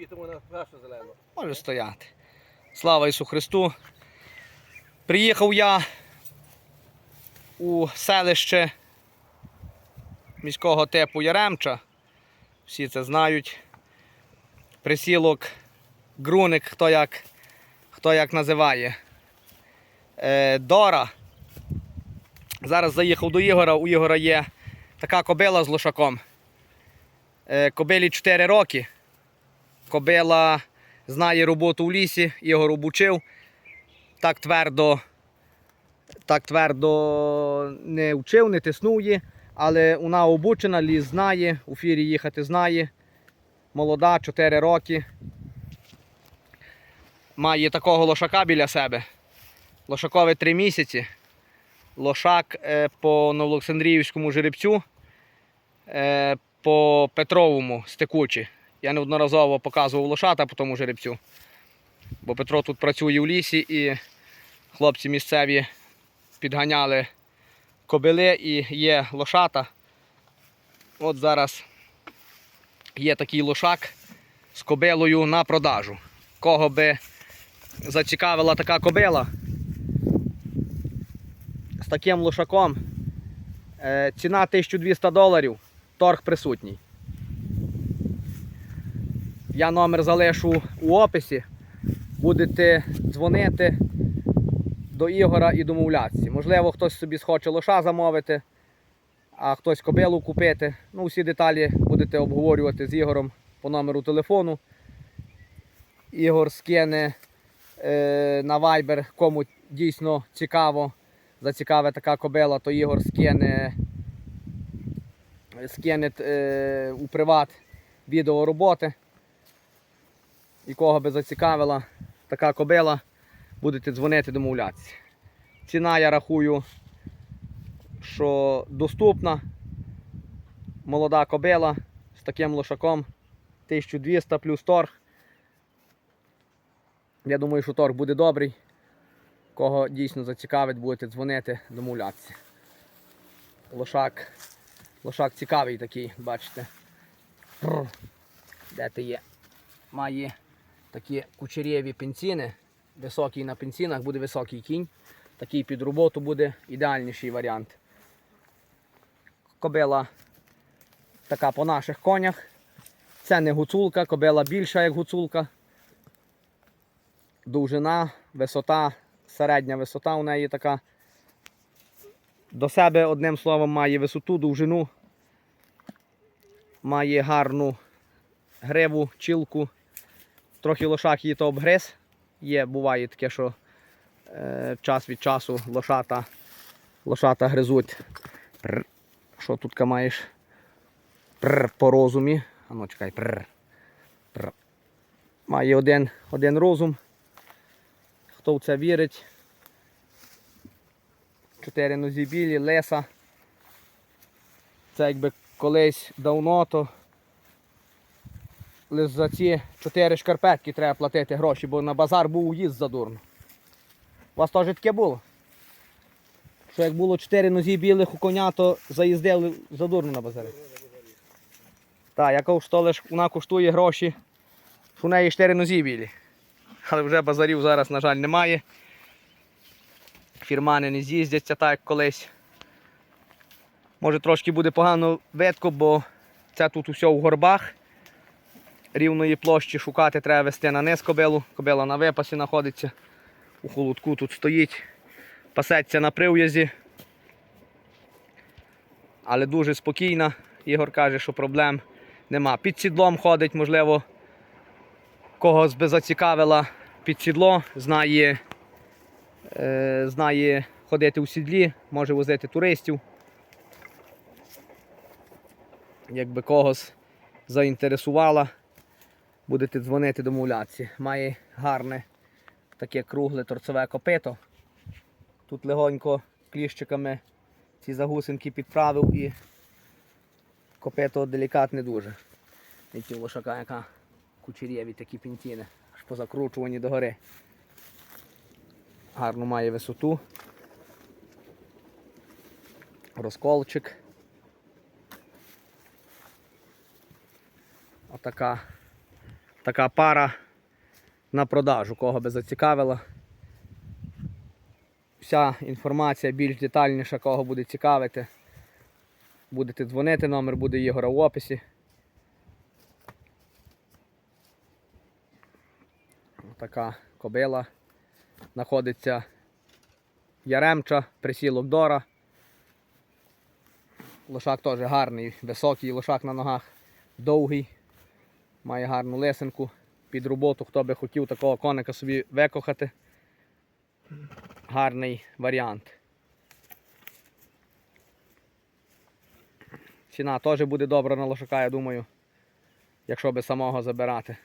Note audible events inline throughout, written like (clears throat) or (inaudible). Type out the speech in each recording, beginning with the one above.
І тому на нашу зелену. Може стояти. Слава Ісу Христу. Приїхав я у селище міського типу Яремча. Всі це знають. Присілок Груник, хто як, хто як називає. Е, Дора. Зараз заїхав до Ігора. У Ігора є така кобила з лошаком. Е, кобилі 4 роки. Кобила знає роботу в лісі, Ігор обучив. Так твердо, так твердо не вчив, не тиснув її, але вона обучена, ліс знає, у фірі їхати знає. Молода, 4 роки. Має такого лошака біля себе. Лошакові 3 місяці. Лошак е, по Новоолександріївському жеребцю, е, по Петровому стекучі. Я неодноразово показував лошата по тому жеребцю. Бо Петро тут працює в лісі і хлопці місцеві підганяли кобили і є лошата. От зараз є такий лошак з кобилою на продажу. Кого би зацікавила така кобила з таким лошаком. е, Ціна 1200 доларів, торг присутній. Я номер залишу у описі. Будете дзвонити до Ігора і домовлятися. Можливо, хтось собі схоче лоша замовити, а хтось кобилу купити. Ну, всі деталі будете обговорювати з Ігорем по номеру телефону. Ігор скине е, на Viber, кому дійсно цікаво, зацікаве така кобила, то Ігор скине, скине е, у приват відео роботи і кого би зацікавила така кобила, будете дзвонити, домовлятися. Ціна я рахую, що доступна. Молода кобила з таким лошаком 1200 плюс торг. Я думаю, що торг буде добрий. Кого дійсно зацікавить, будете дзвонити, домовлятися. Лошак. Лошак цікавий такий, бачите. Де ти є? Має такі кучерєві пенсіни. Високий на пенсінах, буде високий кінь. Такий під роботу буде ідеальніший варіант. Кобила така по наших конях. Це не гуцулка, кобила більша, як гуцулка. Довжина, висота, середня висота у неї така. До себе, одним словом, має висоту, довжину, має гарну гриву, чілку. Трохи лошак її то обгриз. Є, буває таке, що е, час від часу лошата, лошата гризуть. Прр. Що тут маєш? Прр, по розумі. А ну чекай, прр. Прр. Має один, один розум. Хто в це вірить? Чотири нозі білі, леса. Це якби колись давно, то лише за ці чотири шкарпетки треба платити гроші, бо на базар був уїзд задурно. У вас теж таке було? Що як було чотири нозі білих у коня, то заїздили задурно на базарі. Так, я лише вона коштує гроші, що у неї чотири нозі білі. Але вже базарів зараз, на жаль, немає. Фірмани не з'їздяться так, як колись. Може трошки буде погано видко, бо це тут усе в горбах. Рівної площі шукати треба вести на низ кобилу. Кобила на випасі знаходиться. У холодку тут стоїть. Пасеться на прив'язі. Але дуже спокійна. Ігор каже, що проблем нема. Під сідлом ходить, можливо, когось би зацікавила під сідло, знає, е, знає ходити у сідлі, може возити туристів. Якби когось заінтересувала, будете дзвонити домовлятися. Має гарне таке кругле торцеве копито. Тут легонько кліщиками ці загусинки підправив і копито делікатне дуже. Ті лошака, яка кучерєві такі пінтіни, аж позакручувані догори. Гарно має висоту. Розколчик. Отака така пара на продажу, кого би зацікавила. Вся інформація більш детальніша, кого буде цікавити. Будете дзвонити, номер буде Ігора в описі. Така кобила. Знаходиться Яремча, присілок Дора. Лошак теж гарний, високий лошак на ногах, довгий, має гарну лисинку під роботу, хто би хотів такого коника собі викохати. Гарний варіант. Ціна теж буде добра на лошака, я думаю, якщо би самого забирати.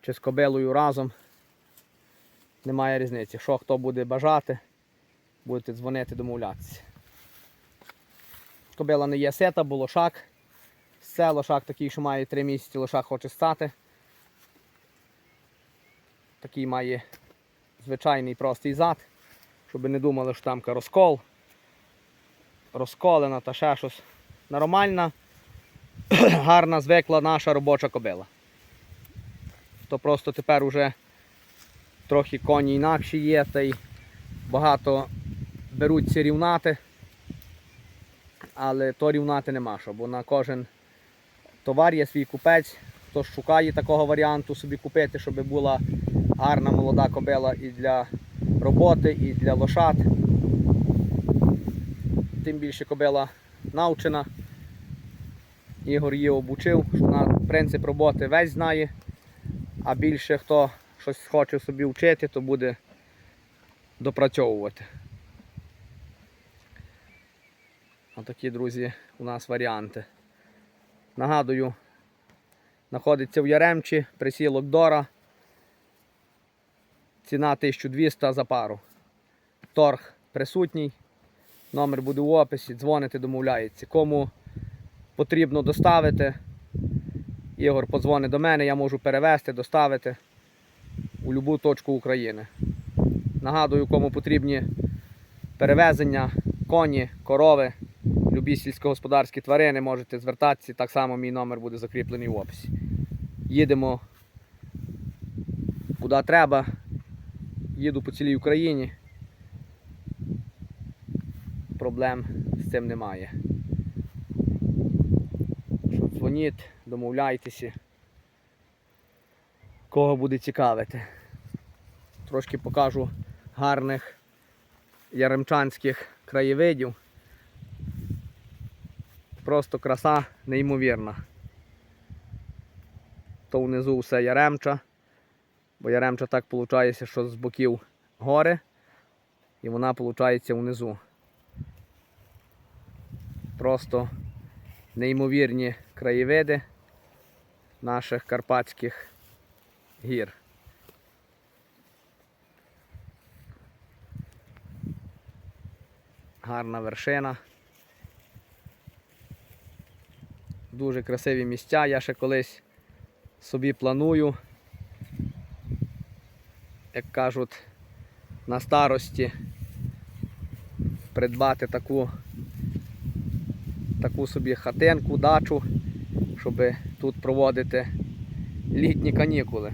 Чи з кобилою разом. Немає різниці. Що хто буде бажати, будете дзвонити, домовлятися. Кобила не є сета, бо лошак. Це лошак такий, що має 3 місяці, лошак хоче стати. Такий має звичайний простий зад, щоб не думали, що там розкол, розколена та ще щось. Нормальна, (clears throat) гарна, звикла наша робоча кобила. То просто тепер уже трохи коні інакші є, та й багато беруться рівнати, але то рівнати нема що, бо на кожен товар є свій купець, хто шукає такого варіанту собі купити, щоб була гарна молода кобила і для роботи, і для лошад. Тим більше кобила навчена. Ігор її обучив, що на принцип роботи весь знає, а більше хто щось хоче собі вчити, то буде допрацьовувати. Отакі, друзі, у нас варіанти. Нагадую, знаходиться в Яремчі, присілок Дора. Ціна 1200 за пару. Торг присутній. Номер буде в описі, дзвоните, домовляється. Кому потрібно доставити, Ігор подзвонить до мене, я можу перевезти, доставити у будь-яку точку України. Нагадую, кому потрібні перевезення, коні, корови, любі сільськогосподарські тварини, можете звертатися. Так само мій номер буде закріплений в описі. Їдемо куди треба. Їду по цілій Україні. Проблем з цим немає. Що Дзвоніть, домовляйтеся. Кого буде цікавити. Трошки покажу гарних яремчанських краєвидів. Просто краса неймовірна. То внизу все Яремча, бо Яремча так виходить, що з боків гори, і вона виходить внизу. Просто неймовірні краєвиди наших карпатських гір. Гарна вершина. Дуже красиві місця. Я ще колись собі планую, як кажуть, на старості придбати таку, таку собі хатинку, дачу, щоб тут проводити літні канікули.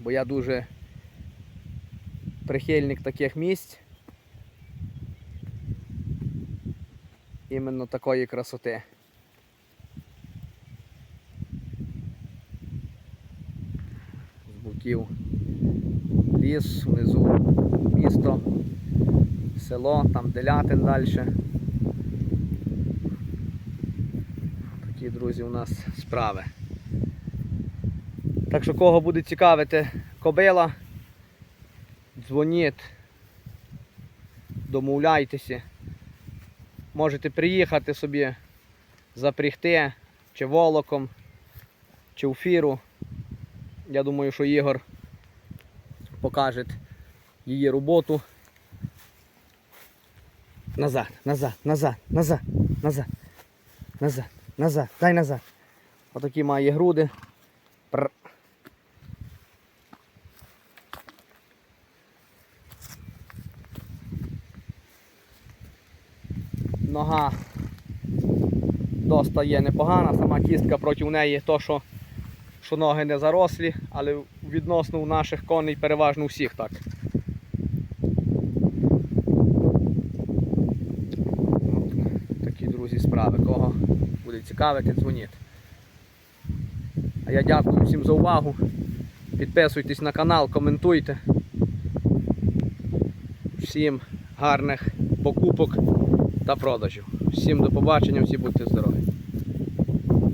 Бо я дуже прихильник таких місць. Іменно такої красоти. З боків ліс, внизу місто, село, там делятин далі. Такі, друзі, у нас справи. Так що кого буде цікавити кобила, дзвоніть, домовляйтеся. Можете приїхати собі, запрягти чи волоком, чи в. Я думаю, що Ігор покаже її роботу. Назад, назад, назад, назад, назад, назад, назад, дай назад. Отакі має груди. Пр. Нога доста є непогана, сама кістка проти неї, то що, що ноги не зарослі, але відносно у наших коней переважно всіх так. Такі друзі справи. Кого буде цікавити, дзвоніть. А я дякую всім за увагу. Підписуйтесь на канал, коментуйте. Всім гарних покупок та продажів. Всім до побачення, всі будьте здорові.